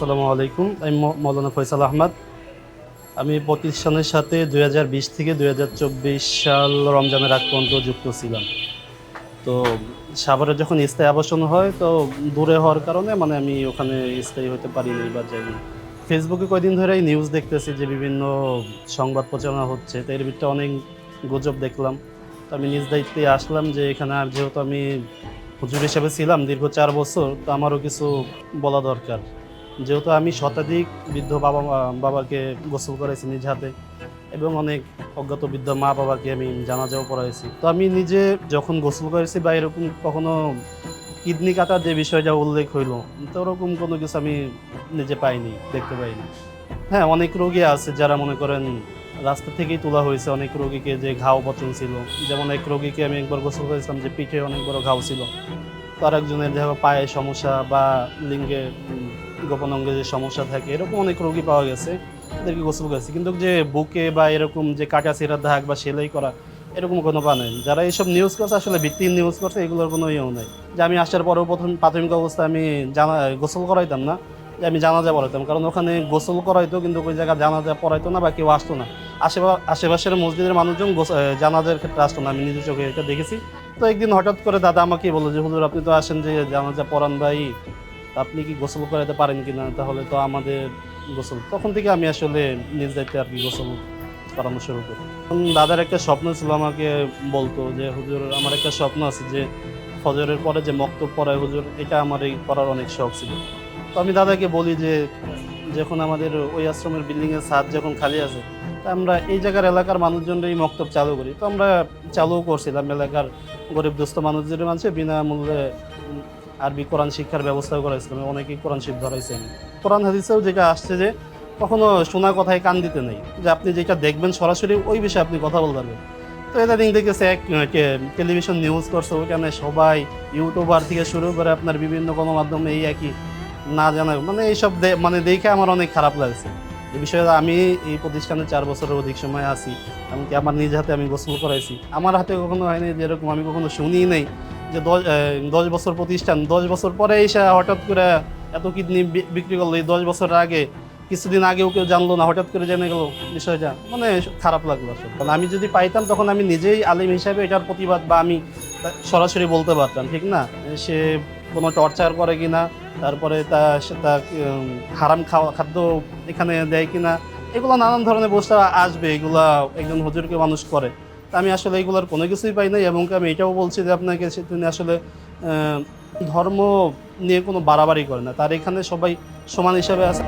আসসালামু আলাইকুম। আমি মৌলানা ফয়সাল আহমদ। আমি প্রতিষ্ঠানের সাথে দুই হাজার বিশ থেকে দুই হাজার চব্বিশ সাল রমজানের আগ পর্যন্ত যুক্ত ছিলাম। তো সাভারে যখন স্থায়ী আবাসন হয়, তো দূরে হওয়ার কারণে মানে আমি ওখানে স্থায়ী হতে পারিনি বা যাইনি। ফেসবুকে কয়দিন ধরেই নিউজ দেখতেছি যে বিভিন্ন সংবাদ প্রচারণা হচ্ছে। তো এর ভিতরে অনেক গুজব দেখলাম। তো আমি নিজ দায়িত্বে আসলাম যে এখানে আর যেহেতু আমি হুজুর হিসেবে ছিলাম দীর্ঘ চার বছর, তো আমারও কিছু বলা দরকার। যেহেতু আমি শতাধিক বৃদ্ধ বাবা, বাবাকে গোসল করেছি নিজ হাতে এবং অনেক অজ্ঞাত বৃদ্ধ মা বাবাকে আমি জানাজাও পড়াইছি। তো আমি নিজে যখন গোসল করেছি বা এরকম কখনো কিডনি কাটার যে বিষয়টা উল্লেখ হইল, তো ওরকম কোনো কিছু আমি নিজে পাইনি, দেখতে পাইনি। হ্যাঁ অনেক রোগী আছে যারা মনে করেন রাস্তা থেকেই তোলা হয়েছে অনেক রোগীকে যে ঘাও পচন ছিল। যেমন এক রোগীকে আমি একবার গোসল করেছিলাম যে পিঠে অনেক বড় ঘাও ছিল। তার একজনের দেখা পায়ে সমস্যা বা লিঙ্গে গোপন অঙ্গে যে সমস্যা থাকে, এরকম অনেক রোগী পাওয়া গেছে তাদেরকে গোসল করেছে কিন্তু যে বুকে বা এরকম যে কাটা ছেঁড়ার দাগ বা সেলাই করা, এরকম কোনো পা নেই। যারা এইসব নিউজ করছে, আসলে ভিত্তিহীন নিউজ করছে, এগুলোর কোনো ইয়েও নেই। যে আমি আসার পরেও প্রথম প্রাথমিক অবস্থায় আমি জানা, গোসল করাইতাম না, যে আমি জানাজা পড়াইতাম। কারণ ওখানে গোসল করাইতো, কিন্তু ওই জায়গায় জানাজা পড়াইতো না বা কেউ আসতো না। আশেপা- আশেপাশের মসজিদের মানুষজন জানাজার ক্ষেত্রে আসতো না। আমি নিজের চোখে এটা দেখেছি। তো একদিন হঠাৎ করে দাদা আমাকে বলল যে, হুজুর, আপনি তো আসেন যে জানাজা পড়ান বা আপনি কি গোসল করাতে পারেন কিনা, তাহলে তো আমাদের গোসল। তখন থেকে আমি আসলে নিজ দায়িত্বে আর কি গোসল করানো শুরু করি। দাদার একটা স্বপ্ন ছিল আমাকে বলতো যে, হুজুর, আমার একটা স্বপ্ন আছে যে, ফজরের পরে যে মক্তব পড়ায় হুজুর, এটা আমার এই করার অনেক শখ ছিল। তো আমি দাদাকে বলি যে, যখন আমাদের ওই আশ্রমের বিল্ডিংয়ের ছাদ যখন খালি আছে, তা আমরা এই জায়গার এলাকার মানুষজনের এই মক্তব চালু করি। তো আমরা চালুও করছিলাম এলাকার গরিব দুস্থ মানুষদের মাঝে বিনামূল্যে আরবি কোরআন শিক্ষার ব্যবস্থাও করাইছিলাম অনেকেই কোরআন শিখ ধরাইছে। আমি কোরআন হাদিসেও যেটা আসছে যে কখনো শোনা কথায় কান দিতে নেই, যে আপনি যেটা দেখবেন সরাসরি ওই বিষয়ে আপনি কথা বলতে পারবেন। তো এটা দিন দেখেছে এক টেলিভিশন নিউজ করছে ওইখানে সবাই ইউটিউবার থেকে শুরু করে আপনার বিভিন্ন গণমাধ্যমে এই একই না জানা মানে এইসব মানে দেখে আমার অনেক খারাপ লাগছে। এ বিষয়ে আমি এই প্রতিষ্ঠানে চার বছরের অধিক সময় আছি, এমনকি আমার নিজ হাতে আমি গোসল করাইছি। আমার হাতে কখনো হয়নি যেরকম আমি কখনো শুনিই নেই। যে দশ বছর প্রতিষ্ঠান, দশ বছর পরে এসে হঠাৎ করে এত কিডনি বিক্রি করল, এই দশ বছর আগে। কিছুদিন আগেও কেউ জানলো না, হঠাৎ করে জেনে গেল বিষয়টা। মানে খারাপ লাগল আসলে। কারণ আমি যদি পাইতাম, তখন আমি নিজেই আলিম হিসাবে এটার প্রতিবাদ বা আমি সরাসরি বলতে পারতাম, ঠিক না? সে কোনো টর্চার করে কিনা, তারপরে তা, সে তা হারাম খাওয়া, খাদ্য এখানে দেয় কিনা, এগুলো নানান ধরনের বস্তু আসবে, এগুলা একজন হুজুরকে মানুষ করে। আমি আসলে এগুলোর কোনো কিছুই পাই নাই, এবং আমি এটাও বলছি যে আপনাকে তিনি আসলে ধর্ম নিয়ে কোনো বাড়াবাড়ি করে না। তার এখানে সবাই সমান হিসাবে আছে।